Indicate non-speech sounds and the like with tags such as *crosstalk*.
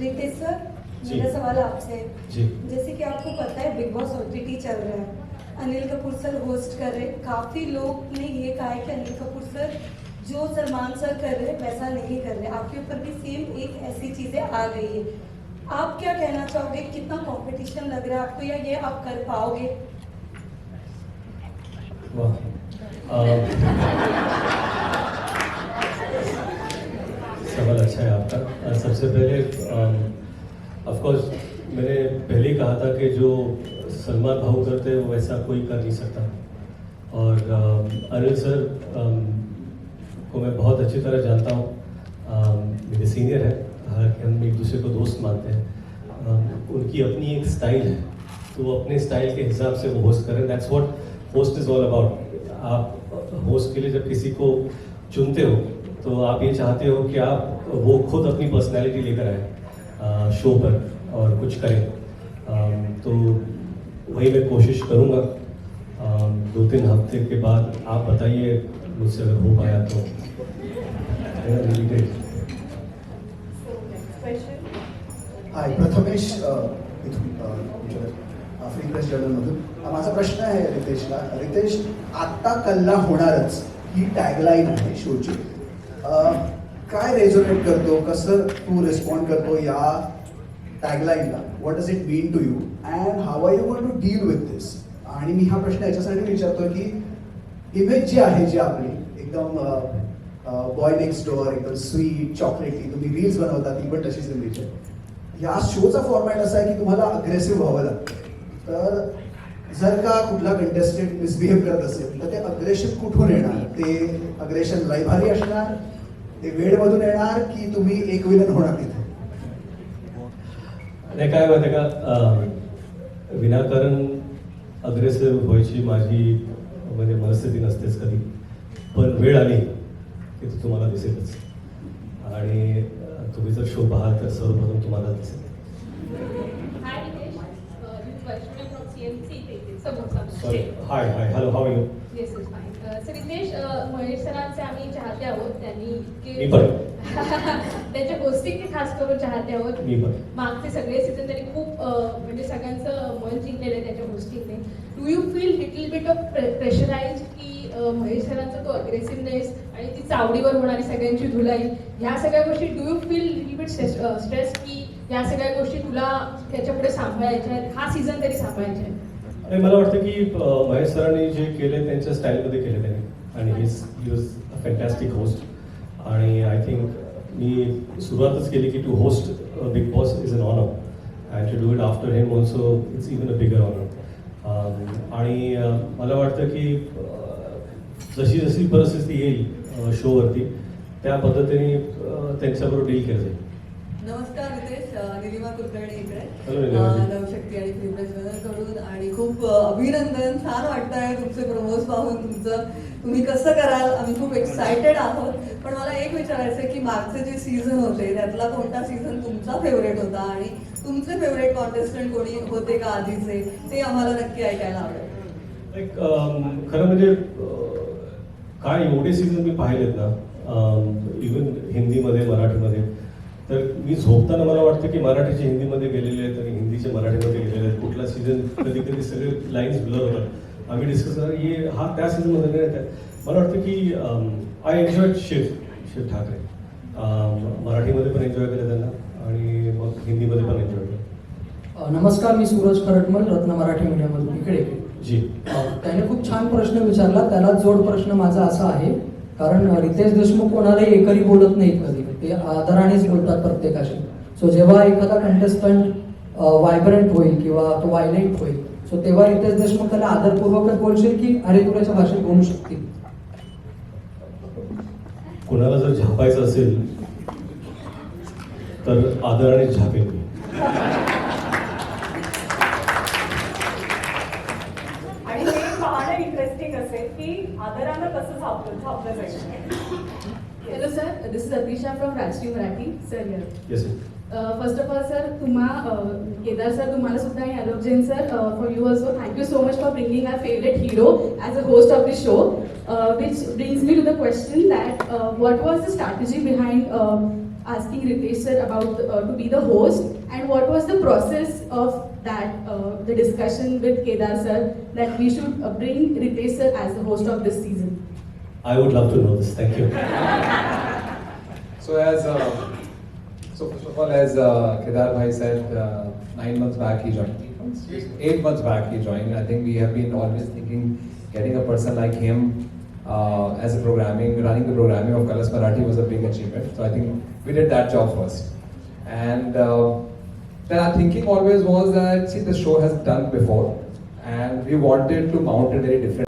Riteish sir मेरा सवाल आपसे। है जैसे कि आपको पता है बिग बॉस ओटीटी चल रहा है। अनिल कपूर सर होस्ट कर रहे हैं। काफ़ी लोग ने ये कहा है कि अनिल कपूर सर जो सलमान सर कर रहे हैं वैसा नहीं कर रहे। आपके ऊपर भी सेम एक ऐसी चीज़ें आ गई है। आप क्या कहना चाहोगे? कितना कंपटीशन लग रहा है आपको या ये आप कर पाओगे? वाह अम, सवाल अच्छा है आपका सबसे पहले ऑफ़ कोर्स मैंने पहले ही कहा था कि जो सलमान भाऊ करते हैं, वो वैसा कोई कर नहीं सकता। और अनिल सर को मैं बहुत अच्छी तरह जानता हूँ। मेरे सीनियर हैं, हालाँकि हम एक दूसरे को दोस्त मानते हैं। उनकी अपनी एक स्टाइल है तो वो अपने स्टाइल के हिसाब से वो होस्ट करें। That's what host is all about आप होस्ट के लिए जब किसी को चुनते हो तो आप ये चाहते हो कि आप वो खुद अपनी पर्सनैलिटी लेकर आए शो पर और कुछ करें। तो वही मैं कोशिश करूँगा। दो तीन हफ़्ते के बाद आप बताइए मुझसे अगर हो पाया तो। हाय प्रथमेश जर्नलमधून माझा प्रश्न आहे रितेशला। रितेश आत्ता कल्ला होणारच ही टॅगलाईन आहे शोची. काय रेझोनेट करतो? कसं तू रिस्पॉन्ड करतो या टॅगलाईनला what does it mean to you and how are you want to deal with this आणि मी हा प्रश्न याच्यासाठी विचारतो की इमेज जी आहे जी आपली एकदम बॉय नेक्स्ट डोअर एकदम स्वीट चॉकलेटी तुम्ही रील्स बनवता ती पण तशीच इमेज आहे. या शोचा फॉर्मॅट असा आहे की तुम्हाला अग्रेसिव्ह व्हावं लागतं. तर जर का कुठला कंटेस्टंट मिसबिहेव करत असेल तर ते अग्रेशन कुठून येणार? ते अग्रेशन लयभारी असणार? ते वेळमधून येणार की तुम्ही एक विलन होणार तिथे? नाही काय माहिती का? विनाकारण अग्रेसिव्ह व्हायची माझी म्हणजे मनस्थिती नसतेच कधी. पण वेळ आली की ती तुम्हाला दिसेलच. आणि तुम्ही जर शो पाहाल तर सर्वप्रथम तुम्हाला दिसेल. Hi hi hello how you So Ritesh, uh, Mahesh सरांचे आम्ही चाहते आहोत. त्यांनी इतके-. *laughs* त्यांच्या गोष्टींचे खास करून चाहते आहोत. मागचे सगळे सीझन त्यांनी खूप म्हणजे सगळ्यांचं मन जिंकलेलं आहे त्याच्या गोष्टींनी do you feel little bit of pressurise की महेश सरांचा तो अग्रेसिव्हनेस आणि ती चावडीवर होणारी सगळ्यांची धुलाई? ह्या सगळ्या गोष्टी do you feel little bit stress की या सगळ्या गोष्टी तुला त्याच्या पुढे सांभाळायच्या आहेत? हा सीझन तरी सांभाळायचा आहे. आणि मला वाटतं की महेश सरांनी जे केले त्यांच्या स्टाईलमध्ये केले त्यांनी. आणि his he was a fantastic host आणि आय थिंक मी सुरुवातच केली की to host Bigg Boss is an honour and to do it after him also it's even a bigger honour आणि मला वाटतं की जशी जशी परिस्थिती येईल शोवरती त्या पद्धतीने त्यांच्याबरोबर डील केलं जाईल. नमस्कार रितेश निलिमा कुलकर्णी इकडे. नवशक्ती आणि फिल्मरेस कडून आणि खूप अभिनंदन. छान वाटतंय तुमचे प्रमोज पाहून तुमचं. तुम्ही कसं कराल? आम्ही खूप एक्सायटेड आहोत. पण मला एक विचारायचं की मागचे जे सीझन होते त्यातला कोणता सीझन तुमचा फेवरेट होता? आणि तुमचे फेवरेट कॉन्टेस्टंट कोणी होते का आधीचे? ते आम्हाला नक्की ऐकायला आवडेल. खरं म्हणजे काय एवढे सीझन मी पाहिलेत ना इवन हिंदीमध्ये मराठीमध्ये तर मी झोपताना मला वाटतं की मराठीचे हिंदीमध्ये गेलेले आहेत आणि हिंदीचे मराठीमध्ये गेलेले आहेत. कुठला सीझन कधी कधी सगळे लाईन्स ब्लर होतात. आम्ही डिस्कस करणार. ये हा त्या सीझनमध्ये नाही येत आहे. मला वाटतं की आय एन्जॉय शिव शिव ठाकरे मराठीमध्ये पण एन्जॉय केलं त्यांना आणि मग हिंदीमध्ये पण एन्जॉय केलं. नमस्कार मी सूरज खरटमल रत्न मराठी मीडियामधून इकडे. जी. त्याने खूप छान प्रश्न विचारला. त्याला जोड प्रश्न माझा असा आहे. कारण रितेश देशमुख कोणालाही एकरी बोलत नाहीत कधी. ते आदरानेच बोलतात प्रत्येकाशी. सो जेव्हा एखादा कंटेस्टंट व्हायब्रंट होईल किंवा तो वायलेंट होईल सो तेव्हा रितेश देशमुख त्याला आदरपूर्वकच बोलशील की अरे तुझ्या भाषेत बोलू शकतील कुणाला जर झापायचं असेल तर आदराने झापेल मी. आणि पाहणं इंटरेस्टिंग असेल की आदरानं कसं झापलं झापलं जाईल. Hello sir this is Atisha from Rashtriya Marathi sir yeah yes first of all sir तुम्हा uh, केदार सर तुम्हाला सुद्धा आणि Alok Jain sir for you also thank you so much for bringing our favourite hero as a host of this show which brings me to the question that what was the strategy behind asking Ritesh sir about uh, to be the host and what was the process of that, uh, the discussion with Kedar sir that we should uh, bring Ritesh sir as the host of this season. I would love to know this. Thank you. So as uh, so first of all, as uh, Kedar Bhai said, uh, nine months back he joined. Eight months? Back he joined. I think we have been always thinking getting a person like him uh, as a programming, running the programming of Kalas Marathi was a big achievement. So I think we did that job first. And uh, then our thinking always was that see the show has done before, and we wanted to mount it very different.